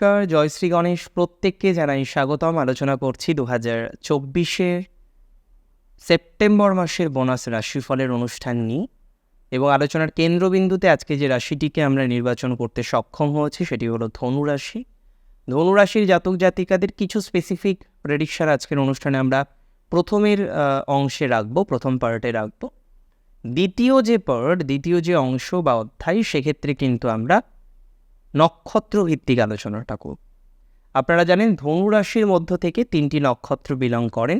নমস্কার জয়শ্রী গণেশ। প্রত্যেককে জানাই স্বাগতম। আলোচনা করছি দু হাজার চব্বিশের সেপ্টেম্বর মাসের বোনাস রাশিফলের অনুষ্ঠান নিয়ে এবং আলোচনার কেন্দ্রবিন্দুতে আজকে যে রাশিটিকে আমরা নির্বাচন করতে সক্ষম হয়েছি সেটি হলো ধনু রাশি। ধনু রাশির জাতক জাতিকাদের কিছু স্পেসিফিক প্রেডিকশন আজকের অনুষ্ঠানে আমরা প্রথমের অংশে রাখব, প্রথম পার্টে রাখব। দ্বিতীয় যে পার্ট দ্বিতীয় যে অংশ বা অধ্যায়, সেক্ষেত্রে কিন্তু আমরা নক্ষত্র ভিত্তিক আলোচনাটা করব আপনারা জানেন ধনু রাশির মধ্য থেকে তিনটি নক্ষত্র বিলং করেন।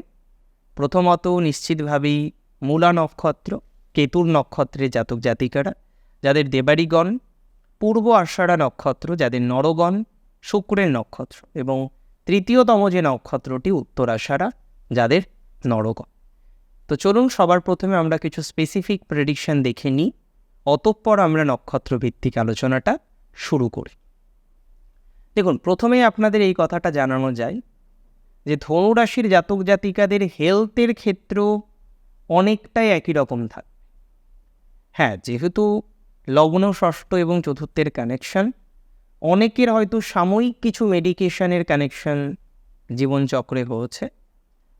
প্রথমত নিশ্চিতভাবেই মূলা নক্ষত্র কেতুর নক্ষত্রের জাতক জাতিকারা, যাদের দেবাড়িগণ পূর্ব আষাঢ়া নক্ষত্র, যাদের নরগণ, শুক্রের নক্ষত্র এবং তৃতীয়তম যে নক্ষত্রটি উত্তর আষাঢ়া, যাদের নরগণ। তো চলুন সবার প্রথমে আমরা কিছু স্পেসিফিক প্রেডিকশন দেখে নিই। অতঃপর আমরা নক্ষত্র ভিত্তিক আলোচনাটা শুরু করি। দেখুন, প্রথমেই আপনাদের এই কথাটা জানানো যায় যে ধনু রাশির জাতক জাতিকাদের হেলথের ক্ষেত্র অনেকটাই একই রকম থাকে। হ্যাঁ যেহেতু লগ্ন, ষষ্ঠ এবং চতুর্থের কানেকশন অনেকের হয়তো সাময়িক কিছু মেডিকেশনের কানেকশন জীবনচক্রে হয়েছে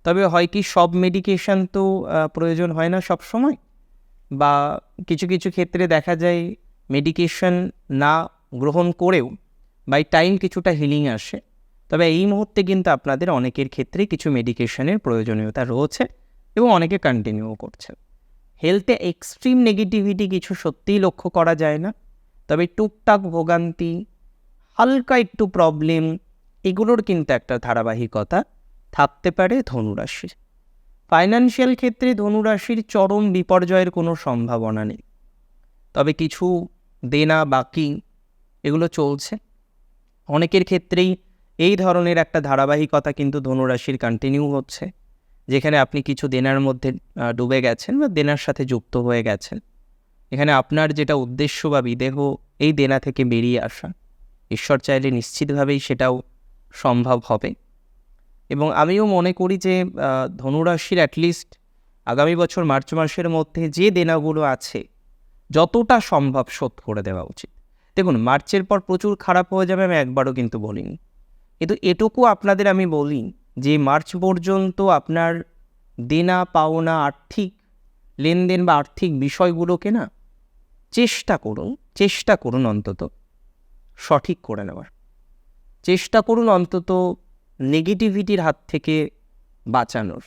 তবে হয় কি, সব মেডিকেশন তো প্রয়োজন হয় না সব সময় বা কিছু কিছু ক্ষেত্রে দেখা যায় মেডিকেশন না গ্রহণ করেও বাই টাইম কিছুটা হিলিং আসে। তবে এই মুহূর্তে কিন্তু আপনাদের অনেকের ক্ষেত্রে কিছু মেডিকেশনের প্রয়োজনীয়তা রয়েছে এবং অনেকে কন্টিনিউ করছে। হেলথে এক্সট্রিম নেগেটিভিটি কিছু সত্যিই লক্ষ্য করা যায় না। তবে টুকটাক ভোগান্তি, হালকা একটু প্রবলেম এগুলোর কিন্তু একটা ধারাবাহিকতা থাকতে পারে ধনুরাশির। ফাইন্যান্সিয়াল ক্ষেত্রে ধনুরাশির চরম বিপর্যয়ের কোনো সম্ভাবনা নেই। তবে কিছু দেনা বাকি এগুলো চলছে। অনেকের ক্ষেত্রেই এই ধরনের একটা ধারাবাহিকতা কিন্তু ধনুরাশির কন্টিনিউ হচ্ছে, যেখানে আপনি কিছু দেনার মধ্যে ডুবে গেছেন বা দেনার সাথে যুক্ত হয়ে গেছেন। এখানে আপনার যেটা উদ্দেশ্য বা বিদেহ, এই দেনা থেকে বেরিয়ে আসা। ঈশ্বর চাইলে নিশ্চিতভাবেই সেটাও সম্ভব হবে। এবং আমিও মনে করি যে ধনুরাশির অ্যাটলিস্ট আগামী বছর মার্চ মাসের মধ্যে যে দেনাগুলো আছে, যতটা সম্ভব শোধ করে দেওয়া উচিত। দেখুন, মার্চের পর প্রচুর খারাপ হয়ে যাবে, আমি একবারও কিন্তু বলিনি। কিন্তু এটুকু আপনাদের আমি বলি যে, মার্চ পর্যন্ত আপনার দেনা পাওনা আর্থিক লেনদেন বা আর্থিক বিষয়গুলোকে না চেষ্টা করুন চেষ্টা করুন অন্তত সঠিক করে নেওয়ার। চেষ্টা করুন অন্তত নেগেটিভিটির হাত থেকে বাঁচানোর।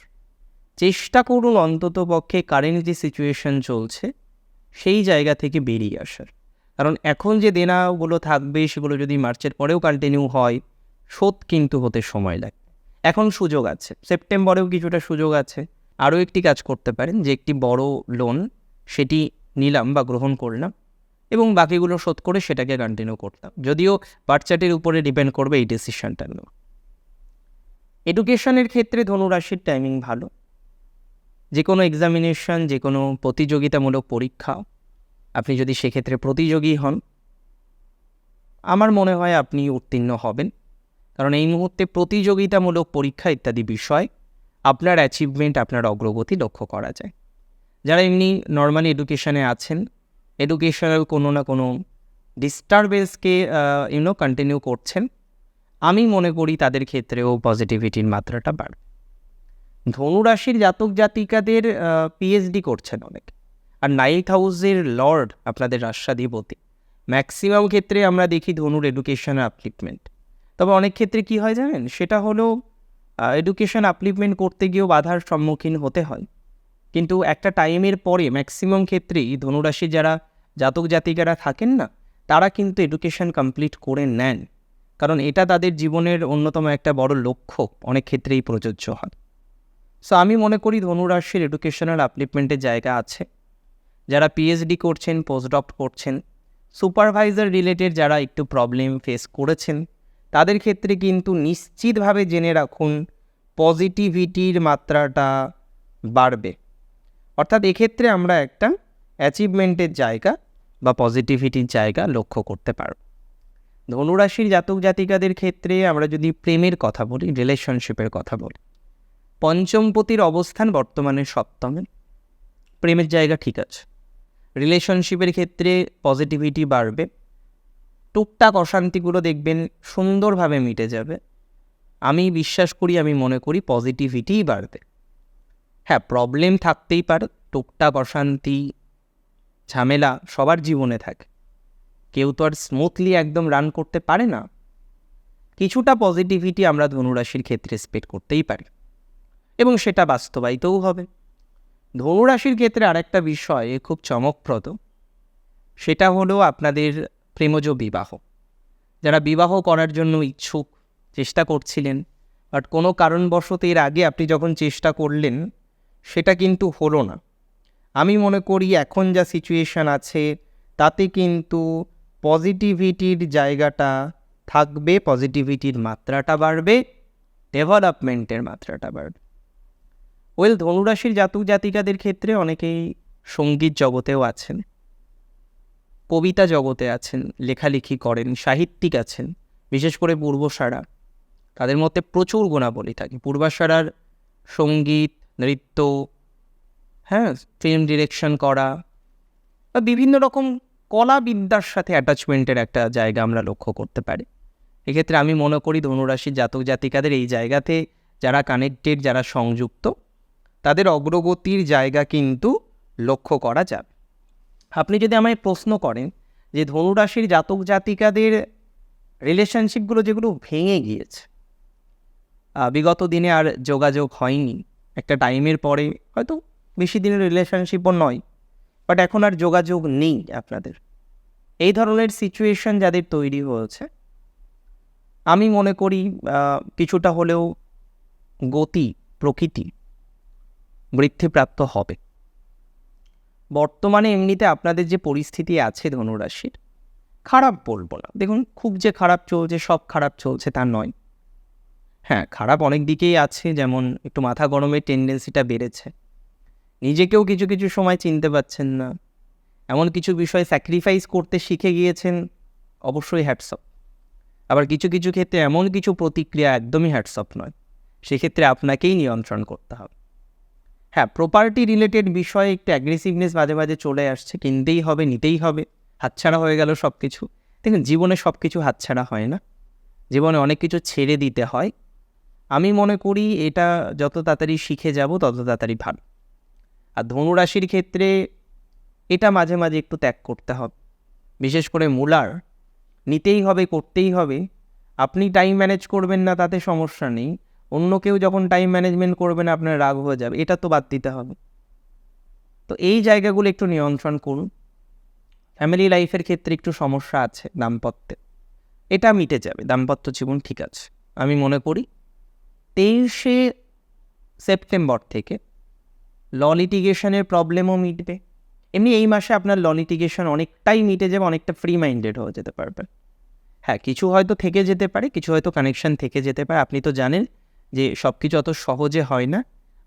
চেষ্টা করুন অন্তত পক্ষে কারেন্ট যে সিচুয়েশন চলছে, সেই জায়গা থেকে বেরিয়ে আসার। কারণ এখন যে দেনাগুলো থাকবে, সেগুলো যদি মার্চের পরেও কন্টিনিউ হয়, শোধ কিন্তু হতে সময় লাগে। এখন সুযোগ আছে। সেপ্টেম্বরেও কিছুটা সুযোগ আছে। আরও একটি কাজ করতে পারেন, যে একটি বড় লোন সেটি নিলাম বা গ্রহণ করলাম এবং বাকিগুলো শোধ করে সেটাকে কন্টিনিউ করতাম। যদিও বাচ্চাটির উপরে ডিপেন্ড করবে এই ডিসিশনটা এডুকেশনের ক্ষেত্রে ধনুরাশির টাইমিং ভালো। যে কোনো এক্সামিনেশন যে কোনো প্রতিযোগিতামূলক পরীক্ষা আপনি যদি সেক্ষেত্রে প্রতিযোগী হন, আমার মনে হয় আপনি উত্তীর্ণ হবেন। কারণ এই মুহূর্তে প্রতিযোগিতামূলক পরীক্ষা ইত্যাদি বিষয়, আপনার অ্যাচিভমেন্ট আপনার অগ্রগতি লক্ষ্য করা যায়। যারা এমনি নর্মালি এডুকেশনে আছেন এডুকেশনাল কোনো না কোনো ডিস্টারবেন্সকে ইউনো কন্টিনিউ করছেন, আমি মনে করি তাদের ক্ষেত্রেও পজিটিভিটির মাত্রাটা বাড়বে। ধনুরাশির জাতক জাতিকাদের পিএইচডি করছেন অনেক। আর নাইট হাউসের লর্ড আপনাদের রাষ্ট্রাধিপতি ম্যাক্সিমাম ক্ষেত্রে আমরা দেখি ধনুর এডুকেশন আপলিপমেন্ট তবে অনেক ক্ষেত্রে কি হয় জানেন? সেটা হলো এডুকেশন আপলিপমেন্ট করতে গিয়েও বাধার সম্মুখীন হতে হয়। কিন্তু একটা টাইমের পরে ম্যাক্সিমাম ক্ষেত্রেই ধনুরাশি যারা জাতক জাতিকারা থাকেন না, তারা কিন্তু এডুকেশন কমপ্লিট করে নেন। কারণ এটা তাদের জীবনের অন্যতম একটা বড় লক্ষ্য, অনেক ক্ষেত্রেই প্রযোজ্য হয়। সো আমি মনে করি ধনুরাশির এডুকেশনাল আপলিপমেন্টের জায়গা আছে। যারা পিএইচডি করছেন পোস্টডক করছেন সুপারভাইজার রিলেটেড যারা একটু প্রবলেম ফেস করেছেন, তাদের ক্ষেত্রে কিন্তু নিশ্চিতভাবে জেনে রাখুন পজিটিভিটির মাত্রাটা বাড়বে। অর্থাৎ এক্ষেত্রে আমরা একটা অ্যাচিভমেন্টের জায়গা বা পজিটিভিটির জায়গা লক্ষ্য করতে পারব। ধনুরাশির জাতক জাতিকাদের ক্ষেত্রে আমরা যদি প্রেমের কথা বলি রিলেশনশিপের কথা বলি, পঞ্চমপতির অবস্থান বর্তমানে সপ্তমে। প্রেমের জায়গা ঠিক আছে। রিলেশনশিপের ক্ষেত্রে পজিটিভিটি বাড়বে। টুকটাক অশান্তিগুলো দেখবেন সুন্দরভাবে মিটে যাবে। আমি বিশ্বাস করি, আমি মনে করি পজিটিভিটিই বাড়বে। হ্যাঁ প্রবলেম থাকতেই পারে, টুকটাক অশান্তি, ঝামেলা সবার জীবনে থাকে। কেউ তো আর স্মুথলি একদম রান করতে পারে না। কিছুটা পজিটিভিটি আমরা ধনুরাশির ক্ষেত্রে এক্সপেক্ট করতেই পারি। এবং সেটা বাস্তবায়িতও হবে। ধনুরাশির ক্ষেত্রে আরেকটা বিষয় খুব চমকপ্রদ, সেটা হলো আপনাদের প্রেমজ বিবাহ। যারা বিবাহ করার জন্য ইচ্ছুক, চেষ্টা করছিলেন, বাট কোনো কারণবশত এর আগে আপনি যখন চেষ্টা করলেন, সেটা কিন্তু হলো না। আমি মনে করি এখন যা সিচুয়েশান আছে, তাতে কিন্তু পজিটিভিটির জায়গাটা থাকবে পজিটিভিটির মাত্রাটা বাড়বে ডেভেলপমেন্টের মাত্রাটা বাড়বে। ওয়েল ধনুরাশির জাতক জাতিকাদের ক্ষেত্রে অনেকেই সংগীত জগতেও আছেন, কবিতা জগতে আছেন, লেখালেখি করেন, সাহিত্যিক আছেন, বিশেষ করে পূর্বসারা। তাদের মধ্যে প্রচুর গুণাবলী থাকে। পূর্বাসারার সংগীত, নৃত্য হ্যাঁ ফিল্ম ডিরেকশন করা বা বিভিন্ন রকম কলা বিদ্যার সাথে অ্যাটাচমেন্টের একটা জায়গা আমরা লক্ষ্য করতে পারি। এক্ষেত্রে আমি মনে করি ধনুরাশির জাতক জাতিকাদের এই জায়গাতে যারা কানেক্টেড যারা সংযুক্ত তাদের অগ্রগতির জায়গা কিন্তু লক্ষ্য করা যাবে। আপনি যদি আমায় প্রশ্ন করেন যে ধনুরাশির জাতক জাতিকাদের রিলেশনশিপগুলো যেগুলো ভেঙে গিয়েছে বিগত দিনে আর যোগাযোগ হয়নি, একটা টাইমের পরে, হয়তো বেশি দিনের রিলেশনশিপও নয় বাট এখন আর যোগাযোগ নেই আপনাদের। এই ধরনের সিচুয়েশন যাদের তৈরি হয়েছে, আমি মনে করি কিছুটা হলেও গতি প্রকৃতি বৃদ্ধিপ্রাপ্ত হবে। বর্তমানে এমনিতে আপনাদের যে পরিস্থিতি আছে ধনুরাশির, খারাপ বলব না। দেখুন, খুব যে খারাপ চলছে, সব খারাপ চলছে তা নয়। হ্যাঁ খারাপ অনেক দিকেই আছে, যেমন একটু মাথা গরমের টেন্ডেন্সিটা বেড়েছে। নিজেকেও কিছু কিছু সময় চিনতে পারছেন না। এমন কিছু বিষয় স্যাক্রিফাইস করতে শিখে গিয়েছেন, অবশ্যই হ্যাটসঅপ আবার কিছু কিছু ক্ষেত্রে এমন কিছু প্রতিক্রিয়া একদমই হ্যাটসঅপ নয়। সেক্ষেত্রে আপনাকেই নিয়ন্ত্রণ করতে হবে। হ্যাঁ প্রপার্টি রিলেটেড বিষয়ে একটু অ্যাগ্রেসিভনেস মাঝে মাঝে চলে আসছে। কিনতেই হবে, নিতেই হবে, হাতছাড়া হয়ে গেল সব কিছু দেখুন, জীবনে সব কিছু হাতছাড়া হয় না। জীবনে অনেক কিছু ছেড়ে দিতে হয়। আমি মনে করি এটা যত তাড়াতাড়ি শিখে যাব, তত তাড়াতাড়ি ভালো। আর ধনুরাশির ক্ষেত্রে এটা মাঝে মাঝে একটু ত্যাগ করতে হবে। বিশেষ করে মূলার, নিতেই হবে, করতেই হবে। আপনি টাইম ম্যানেজ করবেন না, তাতে সমস্যা নেই। অন্য কেউ যখন টাইম ম্যানেজমেন্ট করবে না, আপনার রাগ হয়ে যাবে। এটা তো বাদ দিতে হবে। তো এই জায়গাগুলো একটু নিয়ন্ত্রণ করুন। ফ্যামিলি লাইফের ক্ষেত্রে একটু সমস্যা আছে দাম্পত্যে। এটা মিটে যাবে। দাম্পত্য জীবন ঠিক আছে। আমি মনে করি তেইশে সেপ্টেম্বর থেকে ল লিটিগেশনের প্রবলেমও মিটবে। এমনি এই মাসে আপনার ল লিটিগেশন অনেকটাই মিটে যাবে, অনেকটা ফ্রি মাইন্ডেড হয়ে যেতে পারবেন। হ্যাঁ কিছু হয়তো থেকে যেতে পারে, কিছু হয়তো কানেকশন থেকে যেতে পারে। আপনি তো জানেন যে সব কিছু অত সহজে হয় না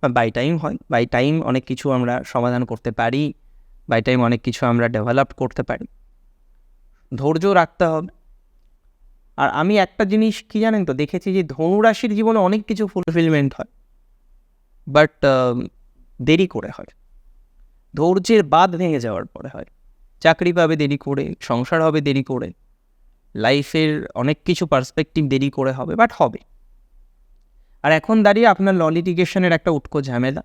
বাই টাইম হয় বাই টাইম অনেক কিছু আমরা সমাধান করতে পারি বাই টাইম অনেক কিছু আমরা ডেভেলপ করতে পারি। ধৈর্য রাখতে হবে। আর আমি একটা জিনিস কি জানেন তো, দেখেছি যে ধনুরাশির জীবনে অনেক কিছু ফুলফিলমেন্ট হয় বাট দেরি করে হয়। ধৈর্যের বাদ ভেঙে যাওয়ার পরে হয়। চাকরি পাবে দেরি করে, সংসার হবে দেরি করে লাইফের অনেক কিছু পার্সপেক্টিভ দেরি করে হবে বাট হবে। আর এখন দাঁড়িয়ে আপনার ললিটিগেশনের একটা উটকো ঝামেলা।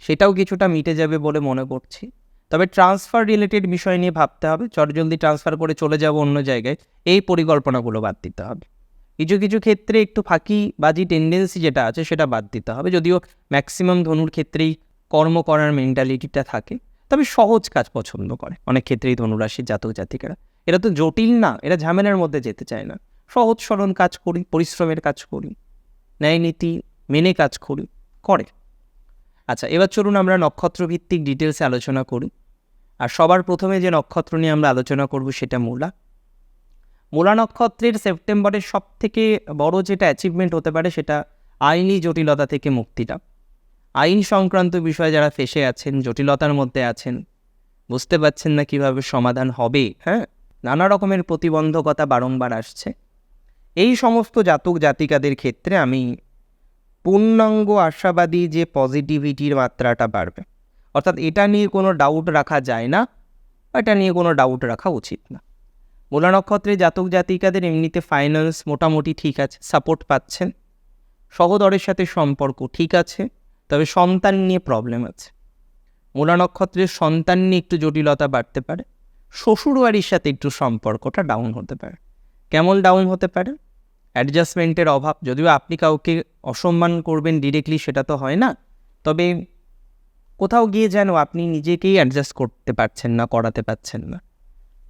সেটাও কিছুটা মিটে যাবে বলে মনে করছি। তবে ট্রান্সফার রিলেটেড বিষয় নিয়ে ভাবতে হবে। চটজলদি ট্রান্সফার করে চলে যাব অন্য জায়গায়। এই পরিকল্পনাগুলো বাদ দিতে হবে। কিছু কিছু ক্ষেত্রে একটু ফাঁকি বাজি টেন্ডেন্সি যেটা আছে সেটা বাদ দিতে হবে। যদিও ম্যাক্সিমাম ধনুর ক্ষেত্রেই কর্ম করার মেন্টালিটিটা থাকে। তবে সহজ কাজ পছন্দ করে। অনেক ক্ষেত্রেই ধনুরাশির জাতক জাতিকারা। এরা তো জটিল না। এরা ঝামেলার মধ্যে যেতে চায় না। সহজ সরল কাজ করি, পরিশ্রমের কাজ করি। ন্যায় নীতি, মেনে কাজ করি, করে। আচ্ছা এবার চলুন আমরা নক্ষত্র ভিত্তিক ডিটেলসে আলোচনা করি। আর সবার প্রথমে যে নক্ষত্র নিয়ে আমরা আলোচনা করব সেটা মূলা। মূলা নক্ষত্রের সেপ্টেম্বরের সব থেকে বড় যেটা অ্যাচিভমেন্ট হতে পারে সেটা আইনি জটিলতা থেকে মুক্তিটা। আইন সংক্রান্ত বিষয়ে যারা ফেসে আছেন, জটিলতার মধ্যে আছেন, বুঝতে পারছেন না কীভাবে সমাধান হবে হ্যাঁ? নানা রকমের প্রতিবন্ধকতা বারংবার আসছে। এই সমস্ত জাতক জাতিকাদের ক্ষেত্রে আমি পূর্ণাঙ্গ আশাবাদী যে পজিটিভিটির মাত্রাটা বাড়বে। অর্থাৎ এটা নিয়ে কোনো ডাউট রাখা যায় না, এটা নিয়ে কোনো ডাউট রাখা উচিত না। মূলা নক্ষত্রে জাতক জাতিকাদের এমনিতে ফাইন্যান্স মোটামুটি ঠিক আছে সাপোর্ট পাচ্ছেন। সহদরের সাথে সম্পর্ক ঠিক আছে, তবে সন্তান নিয়ে প্রবলেম আছে। মূলা নক্ষত্রের সন্তান নিয়ে একটু জটিলতা বাড়তে পারে, শ্বশুরবাড়ির সাথে একটু সম্পর্কটা ডাউন হতে পারে। কেমন ডাউন হতে পারে? অ্যাডজাস্টমেন্টের অভাব। যদিও আপনি কাউকে অসম্মান করবেন ডিরেক্টলি সেটা তো হয় না। তবে কোথাও গিয়ে যেন আপনি নিজেকেই অ্যাডজাস্ট করতে পারছেন না, করাতে পারছেন না।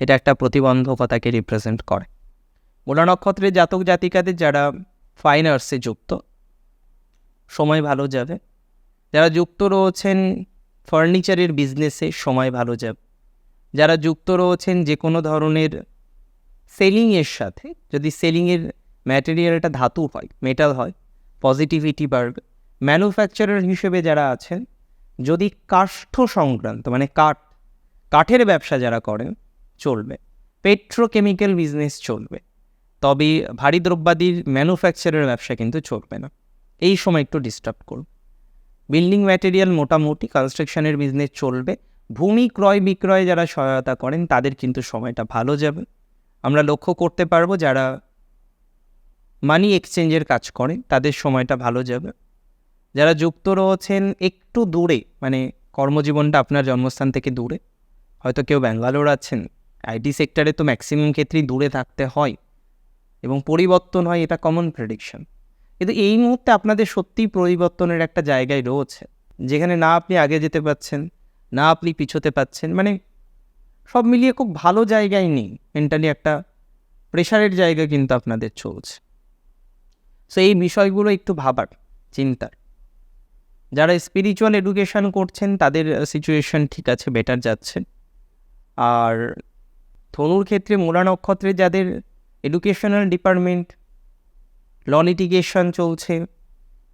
এটা একটা প্রতিবন্ধকতাকে রিপ্রেজেন্ট করে। মূলা নক্ষত্রের জাতক জাতিকাদের যারা ফাইন আর্টসে যুক্ত, সময় ভালো যাবে। যারা যুক্ত রয়েছেন ফার্নিচারের বিজনেসে সময় ভালো যাবে। যারা যুক্ত রয়েছেন যে কোনো ধরনের সেলিংয়ের সাথে, যদি সেলিংয়ের ম্যাটেরিয়ালটা ধাতু হয় মেটাল হয় পজিটিভিটি বাড়বে ম্যানুফ্যাকচারার হিসেবে যারা আছেন, যদি কাষ্ঠ সংক্রান্ত মানে কাঠ, কাঠের ব্যবসা যারা করেন, চলবে। পেট্রোকেমিক্যাল বিজনেস চলবে। তবে ভারী দ্রব্যাদির ম্যানুফ্যাকচারের ব্যবসা কিন্তু চলবে না। এই সময় একটু ডিস্টার্ব করবে বিল্ডিং ম্যাটেরিয়াল মোটামুটি কনস্ট্রাকশনের বিজনেস চলবে। ভূমি ক্রয় বিক্রয় যারা সহায়তা করেন, তাদের কিন্তু সময়টা ভালো যাবে। আমরা লক্ষ্য করতে পারব যারা মানি এক্সচেঞ্জের কাজ করেন, তাদের সময়টা ভালো যাবে। যারা যুক্ত রয়েছেন একটু দূরে মানে কর্মজীবনটা আপনার জন্মস্থান থেকে দূরে, হয়তো কেউ ব্যাঙ্গালোর আছেন আইটি সেক্টরে তো ম্যাক্সিমাম ক্ষেত্রেই দূরে থাকতে হয় এবং পরিবর্তন হয়, এটা কমন প্রেডিকশন কিন্তু এই মুহূর্তে আপনাদের সত্যিই পরিবর্তনের একটা জায়গায় রয়েছে, যেখানে না আপনি আগে যেতে পাচ্ছেন না আপনি পিছোতে পাচ্ছেন মানে সব মিলিয়ে খুব ভালো জায়গায় নেই মেন্টালি একটা প্রেশারের জায়গা কিন্তু আপনাদের চলছে। সো এই বিষয়গুলো একটু ভাবার চিন্তার। যারা স্পিরিচুয়াল এডুকেশন করছেন, তাদের সিচুয়েশন ঠিক আছে বেটার যাচ্ছে। আর ধনুর ক্ষেত্রে, মোরা নক্ষত্রে যাদের এডুকেশনাল ডিপার্টমেন্ট ল লিটিগেশন চলছে,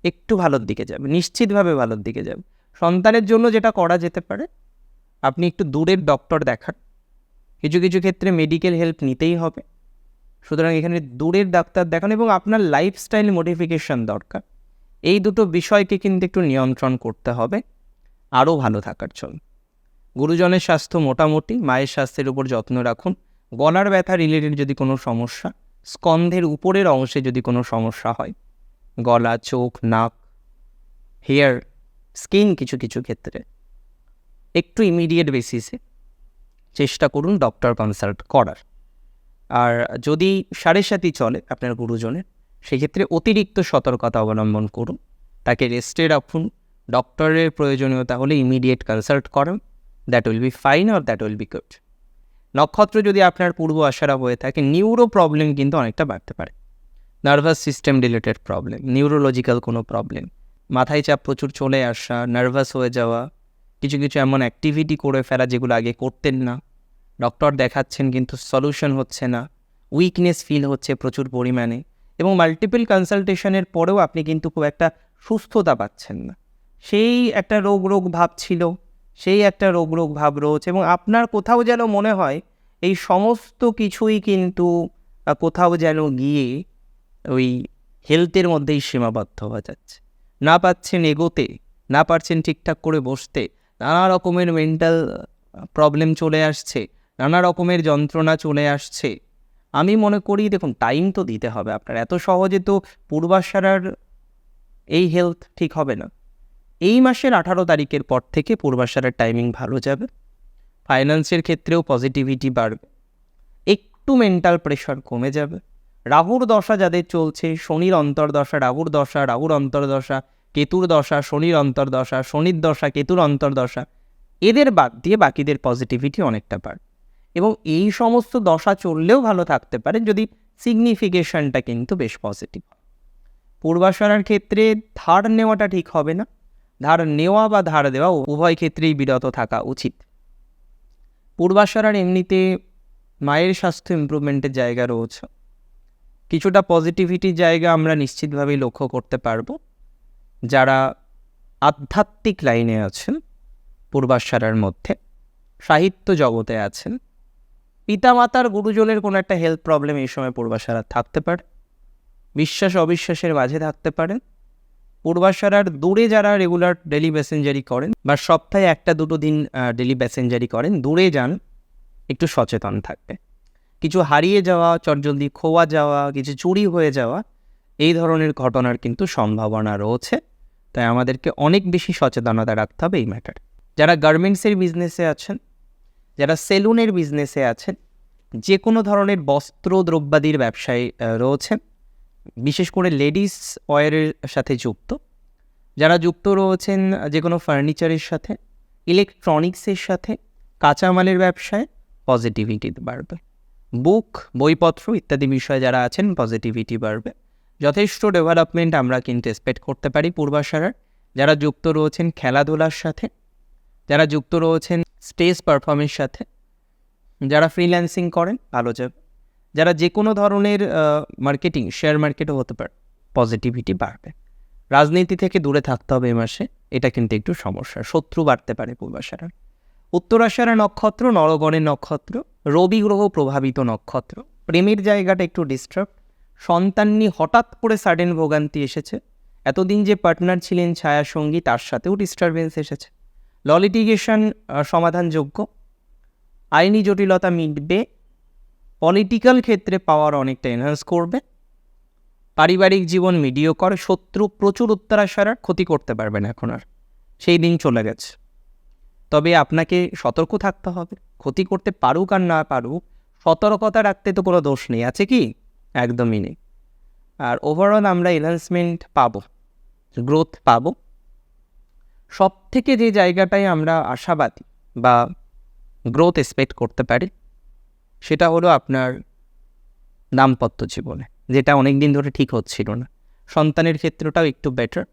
একটু ভালোর দিকে যাবে, নিশ্চিতভাবে ভালোর দিকে যাবে। সন্তানের জন্য যেটা করা যেতে পারে, আপনি একটু দূরের ডক্টর দেখান। কিছু কিছু ক্ষেত্রে মেডিকেল হেল্প নিতেই হবে। সুতরাং এখানে দূরের ডাক্তার দেখান এবং আপনার লাইফস্টাইল মডিফিকেশন দরকার। এই দুটো বিষয়কে কিন্তু একটু নিয়ন্ত্রণ করতে হবে। আরও ভালো থাকার জন্য। গুরুজনের স্বাস্থ্য মোটামুটি, মায়ের স্বাস্থ্যের উপর যত্ন রাখুন। গলার ব্যথা রিলেটেড যদি কোনো সমস্যা, স্কন্ধের উপরের অংশে যদি কোনো সমস্যা হয়, গলা, চোখ, নাক হেয়ার স্কিন কিছু কিছু ক্ষেত্রে একটু ইমিডিয়েট বেসিসে চেষ্টা করুন ডক্টর কনসাল্ট করার। আর যদি সাড়ে সাথী চলে আপনার গুরুজনের, সেক্ষেত্রে অতিরিক্ত সতর্কতা অবলম্বন করুন। তাকে রেস্টে রাখুন। ডক্টরের প্রয়োজনীয়তা হলে ইমিডিয়েট কনসাল্ট করুন। That will be fine or that will be good নক্ষত্র যদি আপনার পূর্ব আশারা হয়ে থাকে নিউরো প্রবলেম কিন্তু অনেকটা বাড়তে পারে। Nervous system related problem neurological কোনো প্রবলেম মাথায় চাপ প্রচুর চলে আসা নার্ভাস হয়ে যাওয়া, কিছু কিছু এমন অ্যাক্টিভিটি করে ফেলা যেগুলো আগে করতেন না। ডক্টর দেখাচ্ছেন কিন্তু সলিউশন হচ্ছে না। উইকনেস ফিল হচ্ছে প্রচুর পরিমাণে এবং মাল্টিপল কনসালটেশনের পরেও আপনি কিন্তু খুব একটা সুস্থতা পাচ্ছেন না। সেই একটা রোগ রোগ ভাব ছিল, সেই একটা রোগ রোগ ভাব রয়েছে এবং আপনার কোথাও যেন মনে হয় এই সমস্ত কিছুই কিন্তু কোথাও যেন গিয়ে ওই হেলথের মধ্যেই সীমাবদ্ধ হয়ে যাচ্ছে। না পাচ্ছেন এগোতে, না পারছেন ঠিকঠাক করে বসতে, নানা রকমের মেন্টাল প্রবলেম চলে আসছে। নানা রকমের যন্ত্রণা চলে আসছে। আমি মনে করি, দেখুন টাইম তো দিতে হবে আপনার। এত সহজে তো পূর্বাশারার এই হেলথ ঠিক হবে না। এই মাসের আঠারো তারিখের পর থেকে পূর্বাশারার টাইমিং ভালো যাবে। ফাইন্যান্সের ক্ষেত্রেও পজিটিভিটি বাড়বে। একটু মেন্টাল প্রেশার কমে যাবে। রাহুর দশা যাদের চলছে, শনির অন্তর্দশা, রাহুর দশা, রাহুর অন্তর্দশা, কেতুর দশা, শনির অন্তর্দশা, শনির দশা, কেতুর অন্তর্দশা, এদের বাদ দিয়ে বাকিদের পজিটিভিটি অনেকটা বাড়বে। এবং এই সমস্ত দশা চললেও ভালো থাকতে পারে যদি সিগনিফিকেশনটা কিন্তু বেশ পজিটিভ পূর্বাশারার ক্ষেত্রে ধার নেওয়াটা ঠিক হবে না। ধার নেওয়া বা ধার দেওয়া উভয় ক্ষেত্রেই বিরত থাকা উচিত। পূর্বাশারার এমনিতে মায়ের স্বাস্থ্য ইমপ্রুভমেন্টের জায়গা রয়েছে। কিছুটা পজিটিভিটির জায়গা আমরা নিশ্চিতভাবেই লক্ষ্য করতে পারব। যারা আধ্যাত্মিক লাইনে আছেন পূর্বাশারার মধ্যে, সাহিত্য জগতে আছেন পিতামাতার গুরুজনের কোনো একটা হেলথ প্রবলেম এই সময় পূর্বাশারা থাকতে পারে। বিশ্বাস অবিশ্বাসের মাঝে থাকতে পারেন। পূর্বাশারার দূরে যারা রেগুলার ডেলি প্যাসেঞ্জারি করেন বা সপ্তাহে একটা দুটো দিন ডেলি প্যাসেঞ্জারি করেন, দূরে যান, একটু সচেতন থাকবে কিছু হারিয়ে যাওয়া, চটজলদি খোয়া যাওয়া, কিছু চুরি হয়ে যাওয়া, এই ধরনের ঘটনার কিন্তু সম্ভাবনা রয়েছে। তাই আমাদেরকে অনেক বেশি সচেতনতা রাখতে হবে এই ম্যাটার যারা গার্মেন্টসের বিজনেসে আছেন যারা সেলুনের বিজনেসে আছেন যে কোনো ধরনের বস্ত্র দ্রব্যাদির ব্যবসায় রয়েছেন, বিশেষ করে লেডিস ওয়ারের সাথে যুক্ত। যারা যুক্ত রয়েছেন যে কোনো ফার্নিচারের সাথে ইলেকট্রনিক্সের সাথে, কাঁচামালের ব্যবসায় পজিটিভিটি বাড়বে। বুক বইপত্র ইত্যাদি বিষয়ে যারা আছেন পজিটিভিটি বাড়বে। যথেষ্ট ডেভেলপমেন্ট আমরা কিন্তু এক্সপেক্ট করতে পারি পূর্বাশারার। যারা যুক্ত রয়েছেন খেলাধুলার সাথে যারা যুক্ত রয়েছেন স্টেজ পারফরমেন্স সাথে, যারা ফ্রিল্যান্সিং করেন, ভালো যাবে যারা যে কোনো ধরনের মার্কেটিং শেয়ার মার্কেটও হতে পারে পজিটিভিটি বাড়বে। রাজনীতি থেকে দূরে থাকতে হবে এ মাসে, এটা কিন্তু একটু সমস্যা, শত্রু বাড়তে পারে পূর্বাশারা। উত্তরাশারা নক্ষত্র, নরগণের নক্ষত্র, রবি গ্রহ প্রভাবিত নক্ষত্র, প্রেমের জায়গাটা একটু ডিস্টার্ব সন্তান নিয়ে হঠাৎ করে সাডেন ভোগান্তি এসেছে, এতদিন যে পার্টনার ছিলেন ছায়া সঙ্গী, তার সাথেও ডিস্টারবেন্স এসেছে। ললিটিগেশন সমাধানযোগ্য আইনি জটিলতা মিটবে। পলিটিক্যাল ক্ষেত্রে পাওয়ার অনেকটা এনহান্স করবে। পারিবারিক জীবন মিডিও কর শত্রু প্রচুর উত্তরাশারার ক্ষতি করতে পারবেন এখন আর। সেই দিন চলে গেছে। তবে আপনাকে সতর্ক থাকতে হবে। ক্ষতি করতে পারুক আর না পারুক, সতর্কতা রাখতে তো কোনো দোষ নেই। আছে কি? একদমই নেই। আর ওভারঅল আমরা এনহান্সমেন্ট পাবো। গ্রোথ পাবো। সব থেকে যে জায়গাটায় আমরা আশাবাদী বা গ্রোথ এক্সপেক্ট করতে পারি, সেটা হলো আপনার দাম্পত্য জীবনে, যেটা অনেক দিন ধরে ঠিক হচ্ছিল না। সন্তানের ক্ষেত্রটাও একটু বেটার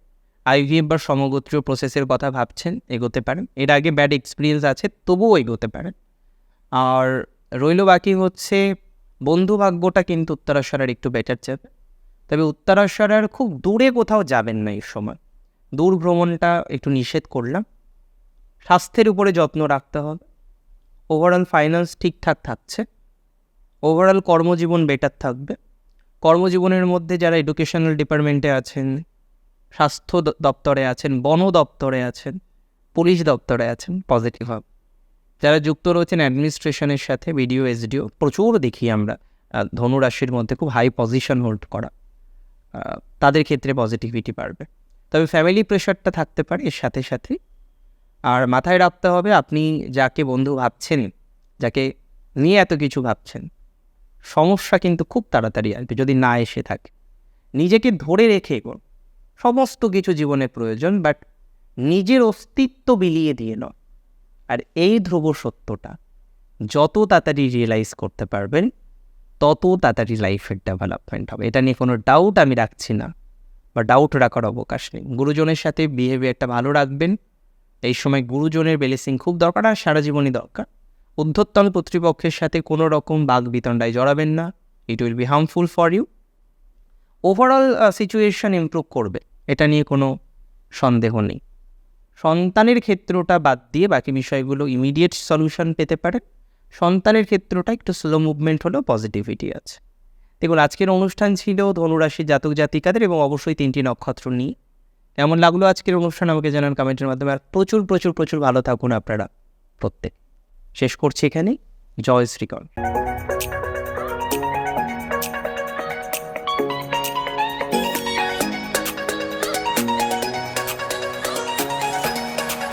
আইভিএফ বা সমগোত্রীয় প্রসেসের কথা ভাবছেন, এগোতে পারেন। এর আগে ব্যাড এক্সপিরিয়েন্স আছে, তবুও এগোতে পারেন। আর রইল বাকি হচ্ছে, বন্ধু ভাগ্যটা কিন্তু উত্তরাশ্বরের একটু বেটার যাবে তবে উত্তরাশ্বরের খুব দূরে কোথাও যাবেন না এই সময়। দূর ভ্রমণটা একটু নিষেধ করলাম। স্বাস্থ্যের উপরে যত্ন রাখতে হবে। ওভারঅল ফাইন্যান্স ঠিকঠাক থাকছে। ওভারঅল কর্মজীবন বেটার থাকবে। কর্মজীবনের মধ্যে যারা এডুকেশনাল ডিপার্টমেন্টে আছেন, স্বাস্থ্য দপ্তরে আছেন, বন দপ্তরে আছেন, পুলিশ দপ্তরে আছেন পজিটিভ হবে। যারা যুক্ত রয়েছেন অ্যাডমিনিস্ট্রেশনের সাথে বিডিও এসডিও প্রচুর দেখি আমরা। ধনুরাশির মধ্যে খুব হাই পজিশন হোল্ড করা। তাদের ক্ষেত্রে পজিটিভিটি বাড়বে। তবে ফ্যামিলি প্রেশারটা থাকতে পারে এর সাথে সাথে। আর মাথায় রাখতে হবে আপনি যাকে বন্ধু ভাবছেন যাকে নিয়ে এত কিছু ভাবছেন, সমস্যা কিন্তু খুব তাড়াতাড়ি আসবে যদি না এসে থাকে। নিজেকে ধরে রেখে এগোন। সমস্ত কিছু জীবনে প্রয়োজন বাট নিজের অস্তিত্ব বিলিয়ে দিয়ে নয়। আর এই ধ্রুব সত্যটা যত তাড়াতাড়ি রিয়েলাইজ করতে পারবেন, তত তাড়াতাড়ি লাইফের ডেভেলপমেন্ট হবে। এটা নিয়ে কোনো ডাউট আমি রাখছি না। বা ডাউট রাখার অবকাশ নেই। গুরুজনের সাথে বিহেভিয়ারটা ভালো রাখবেন। এই সময় গুরুজনের বেলেসিং খুব দরকার আর সারা জীবনই দরকার। উদ্ধত্তল কর্তৃপক্ষের সাথে কোনো রকম বাঘ বিতণ্ডায় জড়াবেন না। It will be harmful for you overall situation improve করবে। এটা নিয়ে কোনো সন্দেহ নেই। সন্তানের ক্ষেত্রটা বাদ দিয়ে বাকি বিষয়গুলো ইমিডিয়েট সলিউশন পেতে পারে সন্তানের ক্ষেত্রটা একটু স্লো মুভমেন্ট হলেও পজিটিভিটি আছে। দেখুন, আজকের অনুষ্ঠান ছিল ধনুরাশি জাতক জাতিকাদের এবং অবশ্যই তিনটি নক্ষত্র নিয়ে। এমন লাগল আজকের অনুষ্ঠান? আমাকে জানান কমেন্টের মাধ্যমে। আর প্রচুর প্রচুর প্রচুর ভালো থাকুন আপনারা প্রত্যেক। শেষ করছি এখানে জয় শ্রীকর